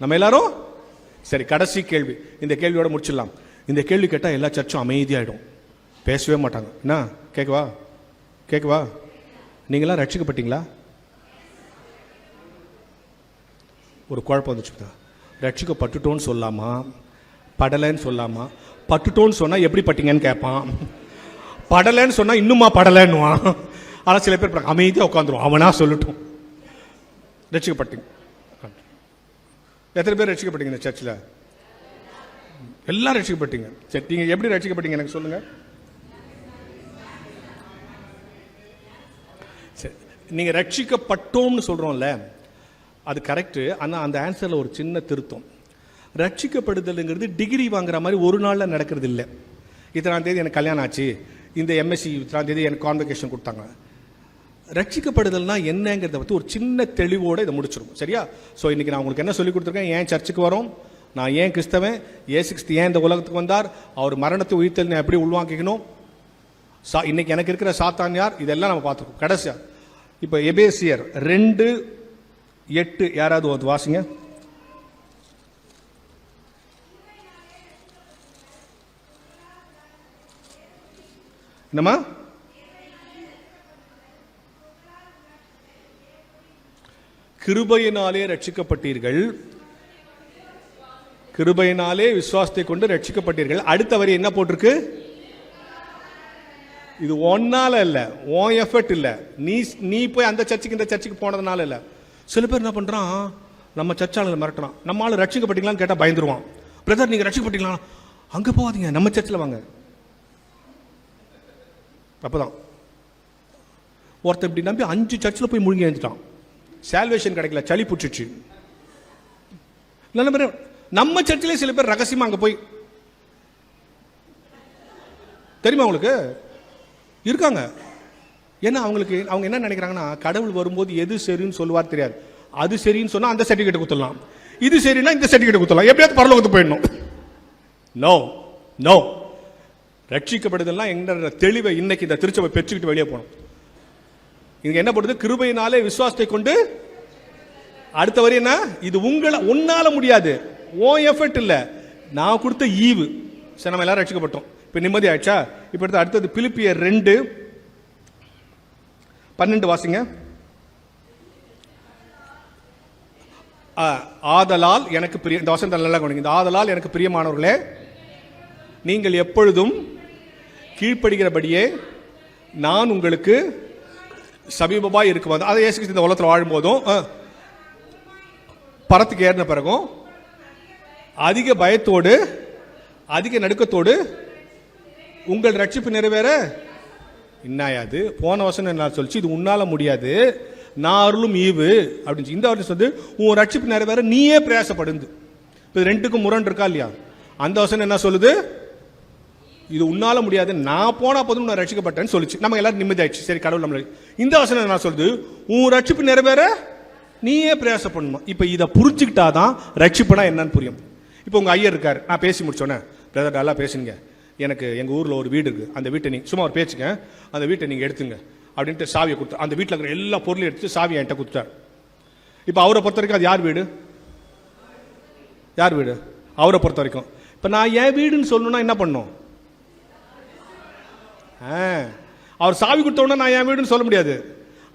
நம்ம எல்லாரும்? சரி கடைசி கேள்வி. இந்த கேள்வியோட முடிச்சிடலாம். இந்த கேள்வி கேட்டால் எல்லா சர்ச்சும் அமைதியாகிடும் பேசவே மாட்டாங்க. என்ன? கேட்கவா கேட்கவா நீங்களாம் ரட்சிக்கப்பட்டீங்களா? ஒரு குழப்பம் வந்துச்சு ரட்சிக்கப்பட்டுட்டோன்னு சொல்லாமா? படலைன்னு சொல்லாமா? பட்டுட்டோன்னு சொன்னால் எப்படி பட்டீங்கன்னு கேட்பான் படலைன்னு சொன்னால் இன்னுமா படலைன்னுவான். ஆனால் சில பேர் அமைதியாக உட்காந்துருவோம் அவனா சொல்லட்டும். ரட்சிக்கப்பட்டீங்க. எத்தனை பேர் ரட்சிக்கப்பட்டீங்க இந்த சர்ச்சில் எல்லாம் ரட்சிக்கப்பட்டீங்க சரி நீங்கள் எப்படி ரசிக்கப்பட்டீங்க எனக்கு சொல்லுங்கள் சரி நீங்கள் ரட்சிக்கப்பட்டோம்னு சொல்கிறோம்ல அது கரெக்டு ஆனால் அந்த ஆன்சரில் ஒரு சின்ன திருத்தம். ரட்சிக்கப்படுதலுங்கிறது டிகிரி வாங்குற மாதிரி ஒரு நாளில் நடக்கிறது இல்லை. இத்தனாம் தேதி எனக்கு கல்யாணம் ஆச்சு. இந்த எம்எஸ்சி இத்தனாம் தேதி எனக்கு கான்வெகேஷன் கொடுத்தாங்க. ரட்சிக்கப்படுதல்னா என்னங்கிறத பற்றி ஒரு சின்ன தெளிவோடு இதை முடிச்சிடும் சரியா? ஸோ இன்றைக்கி நான் உங்களுக்கு என்ன சொல்லி கொடுத்துருக்கேன்? ஏன் சர்ச்சுக்கு வரோம்? நான் ஏன் கிறிஸ்தவன்? ஏ சிக்ஸ்த் ஏன் இந்த உலகத்துக்கு வந்தார்? அவர் மரணத்தை உயிர்த்தல் நான் எப்படி உள்வாங்கிக்கணும்? சா இன்னைக்கு எனக்கு இருக்கிற சாத்தான் யார்? இதெல்லாம் நம்ம பார்த்துருக்கோம் கடைசியா. இப்போ எபேசியர் ரெண்டு எட்டு யாராவது ஒரு வாசிங்க. என்னம்மா? கிருபையினாலே ரட்சிக்கப்பட்டீர்கள். கிருபையினாலே விசுவாசத்தை கொண்டு ரட்சிக்கப்பட்டீர்கள். அடுத்த வரி என்ன போட்டிருக்கு? இது ஒன்னால இல்ல உன் எஃபர்ட் இல்ல. நீ நீ போய் அந்த சர்ச்சுக்கு இந்த சர்ச்சுக்கு போனதுனால இல்ல. சில பேர் என்ன பண்றான்? நம்ம சர்ச்சாளர் மிரட்டுறான். நம்ம ஆள் ரட்சிக்கப்பட்டீங்களான்னு கேட்டா பயந்துருவான். பிரதர் நீங்க ரட்சிக்கப்பட்டீங்களா? அங்க போகாதீங்க நம்ம சர்ச்சில் வாங்க. அப்பதான். ஒருத்தர் இப்படி நம்பி அஞ்சு சர்ச்சில் போய் முழுங்கி எழுந்துட்டான். சால்வேஷன் கிடைக்கல சளி புடிச்சிச்சு நல்ல நம்ம சர்ச்சிலே சில பேர் ரகசியமா அங்க போய் தெரியுமா உங்களுக்கு? இருக்காங்க. ஏன்னா அவங்களுக்கு அவங்க என்ன நினைக்கிறாங்கன்னா கடவுள் வரும்போது எது சரின்னு சொல்லுவார் தெரியாது. அது சரின்னு சொன்னா அந்த சர்டிஃபிகேட் கொடுத்துடலாம் இது சரின்னா இந்த சர்டிஃபிகேட் கொடுத்துடலாம் எப்படியாவது பரலோகத்துக்கு போயிடணும். நோ நோ ரட்சிக்கப்படுதெல்லாம் என்ற தெளிவை இன்னைக்கு இந்த திருச்சபை பெற்றுக்கிட்டு வெளியே போகணும். இங்க என்ன பண்ணுது கிருபையினாலே விசுவாசத்தை கொண்டு அடுத்த வரி என்ன? இது உங்களை உன்னால முடியாது. ஓ எஃபர்ட் இல்ல. நான் கொடுத்த ஈவு. சரி நம்ம எல்லாரும் ரட்சிக்கப்பட்டோம். இப்போ நிம்மதி ஆயிடுச்சா? இப்போ எடுத்து அடுத்தது பிலிப்பியர் ரெண்டு. பன்னெண்டு வாசிங்க. ஆ, ஆதலால் எனக்கு பிரிய இந்த வசனத்தை நல்லா கவனிங்க. இந்த ஆதலால் எனக்கு பிரியமானவர்களே நீங்கள் எப்பொழுதும் கீழ்ப்படுகிறபடியே நான் உங்களுக்கு சமீபமாக இருக்கும் அந்த அதை இயேசு கிறிஸ்து இந்த உலகத்தில் வாழும்போதும் பரத்துக்கு ஏறின பிறகும் அதிக பயத்தோடு அதிக நடுக்கத்தோடு உங்கள் ரட்சிப்பு நிறைவேற? என்னாயாது போன வருஷம் என்ன சொல்லிச்சு இது உன்னால முடியாது. நான் அருளும் ஈவு அப்படின்னு சொல்லி. இந்த வருஷம் வந்து உன் ரட்சிப்பு நிறைவேற நீயே பிரயாசப்படுந்து. இப்போ ரெண்டுக்கும் முரண் இருக்கா இல்லையா? அந்த வசனம் என்ன சொல்லுது? இது உன்னால முடியாது. நான் போனா போதும் நான் ரட்சிக்கப்பட்டேன்னு சொல்லிச்சு. நம்ம எல்லாரும் நிம்மதியாயிடுச்சு. சரி கடவுள் நம்மளை இந்த வசனம் நான் சொல்றது உன் ரட்சிப்பு நிறைவேற நீயே பிரயாசப்படணும்? இப்போ இதை புரிஞ்சுக்கிட்டாதான் ரட்சிப்புனா என்னன்னு புரியும். இப்போ உங்க ஐயர் இருக்காரு. நான் பேசி முடிச்சோன்னே பிரதர் நல்லா பேசுங்க எனக்கு எங்க ஊர்ல ஒரு வீடு இருக்கு. அந்த வீட்டை நீங்கள் சும்மா ஒரு பேச்சுங்க அந்த வீட்டை நீங்க எடுத்துங்க. அப்படின்ட்டு சாவியை கொடுத்தார் அந்த வீட்டில் இருக்கிற எல்லா பொருளையும் எடுத்து சாவியை என்கிட்ட கொடுத்தாரு இப்போ அவரை பொறுத்த வரைக்கும் அது யார் வீடு? யார் வீடு? அவரை பொறுத்த வரைக்கும். இப்போ நான் என் வீடுன்னு சொல்லணும்னா என்ன பண்ணும்? அவர் சாவி கொடுத்தோன்னா நான் என் வீடுன்னு சொல்ல முடியாது.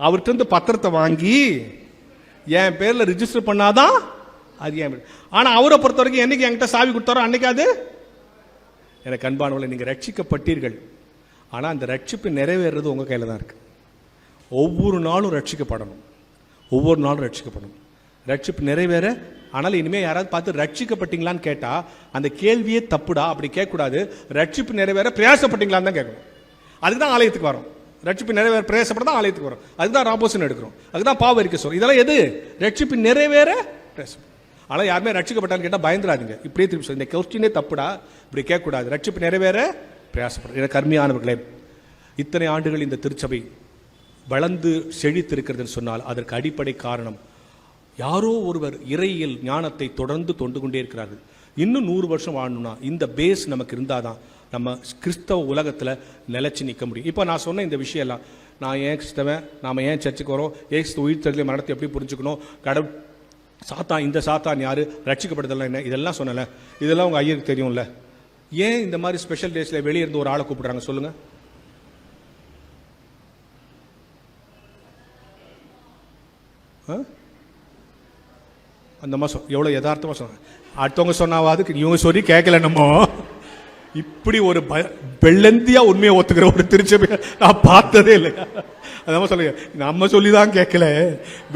அவர்கிட்ட இருந்து பத்திரத்தை வாங்கி என் பேரில் ரிஜிஸ்டர் பண்ணாதான் அது என் வீடு. ஆனால் அவரை பொறுத்த வரைக்கும் என்னைக்கு என்கிட்ட சாவி கொடுத்தாரோ அன்னைக்கு அது எனக்கு அன்பானவளை நீங்கள் ரட்சிக்கப்பட்டீர்கள். ஆனால் அந்த ரட்சிப்பு நிறைவேறது உங்கள் கையில் தான் இருக்குது ஒவ்வொரு நாளும் ரட்சிக்கப்படணும். ஒவ்வொரு நாளும் ரட்சிக்கப்படணும். ரட்சிப்பு நிறைவேற ஆனால் இனிமேல் யாராவது பார்த்து ரட்சிக்கப்பட்டீங்களான்னு கேட்டால் அந்த கேள்வியே தப்புடா அப்படி கேட்கக்கூடாது. ரட்சிப்பு நிறைவேற பிரயாசப்பட்டீங்களான்னு தான் கேட்கணும். அதுக்கு தான் ஆலயத்துக்கு வரோம். ரட்சிப்பு நிறைவேற பிரயாசப்பட தான் ஆலயத்துக்கு வரும். அதுதான் ராபோசன் எடுக்கிறோம். அதுதான் பாவ இருக்க சொல்றோம். இதெல்லாம் எது? ரட்சிப்பு நிறைவேற பிரயாசம். ஆனால் யாருமே ரட்சிக்கப்பட்டான்னு கேட்டால் பயந்துடாதீங்க. இப்படியே திருப்பி சொல்லு. இந்த கொஸ்டினே தப்புடா. இப்படி கேட்கக்கூடாது. ரட்சிப்பு நிறைவேற பிரயாசப்படும் எனக்கு கர்மியானவர்களே இத்தனை ஆண்டுகள் இந்த திருச்சபை வளர்ந்து செழித்திருக்கிறதுன்னு சொன்னால் அதற்கு அடிப்படை காரணம் யாரோ ஒருவர் இறையியல் ஞானத்தை தொடர்ந்து தொண்டு கொண்டே இருக்கிறார்கள். இன்னும் நூறு வருஷம் வாழணும்னா இந்த பேஸ் நமக்கு இருந்தாதான் நம்ம கிறிஸ்தவ உலகத்தில் நிலச்சி நிற்க முடியும். இப்போ நான் சொன்ன இந்த விஷயம் எல்லாம் நான் ஏன் கிறிஸ்தவன்? நாம் ஏன் சர்ச்சுக்கு வரோம்? ஏன் உயிர் தள்ளி மரணத்தை எப்படி புரிஞ்சுக்கணும்? கடவுள் சாத்தான் இந்த சாத்தான் யாரு? ரட்சிக்கப்படுதெல்லாம் என்ன? இதெல்லாம் சொன்னல இதெல்லாம் உங்கள் ஐயருக்கு தெரியும்ல. ஏன் இந்த மாதிரி ஸ்பெஷல் டேஸில் வெளியே இருந்து ஒரு ஆளை கூப்பிடுறாங்க? சொல்லுங்கள் அந்த மாதம் எவ்வளோ யதார்த்தமாக சொன்னாங்க. அடுத்தவங்க சொன்னாவாது இவங்க சொல்லி கேட்கல நம்ம இப்படி ஒரு ப வெள்ளந்தியாக உண்மையை ஒத்துக்கிற ஒரு திருச்சபை நான் பார்த்ததே இல்லை. அதான் சொல்லுங்க. நம்ம சொல்லி தான் கேட்கல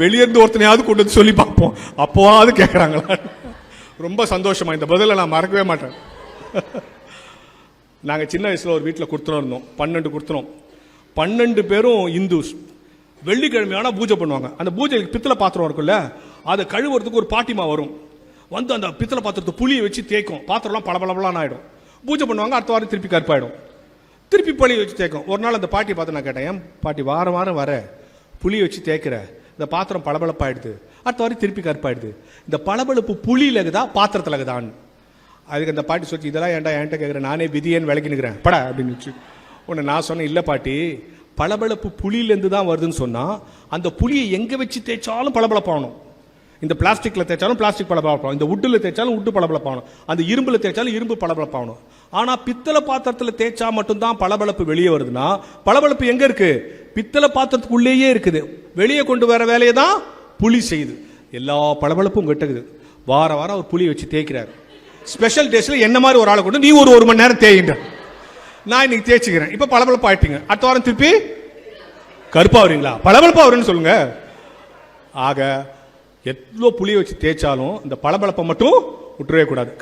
வெளியேருந்து ஒருத்தனையாவது கொண்டு வந்து சொல்லி பார்ப்போம். அப்போவாவது கேட்குறாங்களா? ரொம்ப சந்தோஷமாக இந்த பதிலை நான் மறக்கவே மாட்டேன். நாங்கள் சின்ன வயசில் ஒரு வீட்டில் கொடுத்துனோம் இருந்தோம். பன்னெண்டு கொடுத்துனோம். பன்னெண்டு பேரும் இந்துஸ். வெள்ளிக்கிழமையான பூஜை பண்ணுவாங்க. அந்த பூஜைக்கு பித்தளை பாத்திரம் இருக்குல்ல அதை கழுவுறதுக்கு ஒரு பாட்டிமா வரும். வந்து அந்த பித்தளை பாத்திரத்தை புளியை வச்சு தேய்க்கும். பாத்திரம்லாம் பளபளபளன்னு ஆகிடும் பூஜை பண்ணுவாங்க அடுத்த வாரம் திருப்பி கருப்பாயிடும் திருப்பி புளியை வச்சு தேய்க்கும். ஒரு நாள் அந்த பாட்டி பார்த்து நான் கேட்டேன் ஏன் பாட்டி வாரம் வாரம் வர. புளியை வச்சு தேய்க்கிற. இந்த பாத்திரம் பளபளப்பாயிடுது. அடுத்த வாரம் திருப்பி கருப்பாயிடுது இந்த பளபளப்பு புளியில இருக்குதா பாத்திரத்தில் இருக்குதான்னு அதுக்கு அந்த பாட்டி சொல்லி இதெல்லாம் ஏன்டா என்கிட்ட கேட்குறேன் நானே விதியேன்னு விளக்கி நிற்கிறேன் பட அப்படின்னு வச்சு உன்னை நான் சொன்னேன் இல்லை பாட்டி பளபளப்பு புளியிலேருந்து தான் வருதுன்னு சொன்னால் அந்த புளியை எங்கே வச்சு தேய்ச்சாலும் பளபளப்பாகணும். இந்த பிளாஸ்டிக்கில் தேய்ச்சாலும் பிளாஸ்டிக் பளபளப்பாகணும் இந்த உட்டில் தேய்ச்சாலும் உட்டு பளபளப்பாகணும் அந்த இரும்பில் தேய்ச்சாலும் இரும்பு பளபளப்பாகணும் ஆனால் பித்தளை பாத்திரத்தில் தேய்ச்சா மட்டும்தான் பளபளப்பு வெளியே வருதுன்னா பளபளப்பு எங்கே இருக்குது பித்தளை பாத்திரத்துக்குள்ளேயே இருக்குது. வெளியே கொண்டு வர வேலையை தான் புளி செய்யுது. எல்லா பளபளப்பும் கெட்டுக்குது. வார வாரம் அவர் புளி வச்சு தேய்க்கிறார். ஸ்பெஷல் டேஸில் என்ன மாதிரி ஒரு ஆளை கொண்டு நீ ஒரு ஒரு மணி நேரம் தேய்கின்ற நான் இன்னைக்கு தேய்ச்சிக்கிறேன். இப்போ பளபளப்பு ஆயிட்டீங்க. அடுத்த வாரம் திருப்பி கருப்பா வரீங்களா பளபளப்பா வரும்னு சொல்லுங்க. ஆக எவ்வளோ புளியை வச்சு தேய்ச்சாலும் இந்த பளபளப்பை மட்டும் விட்டுறவே கூடாது.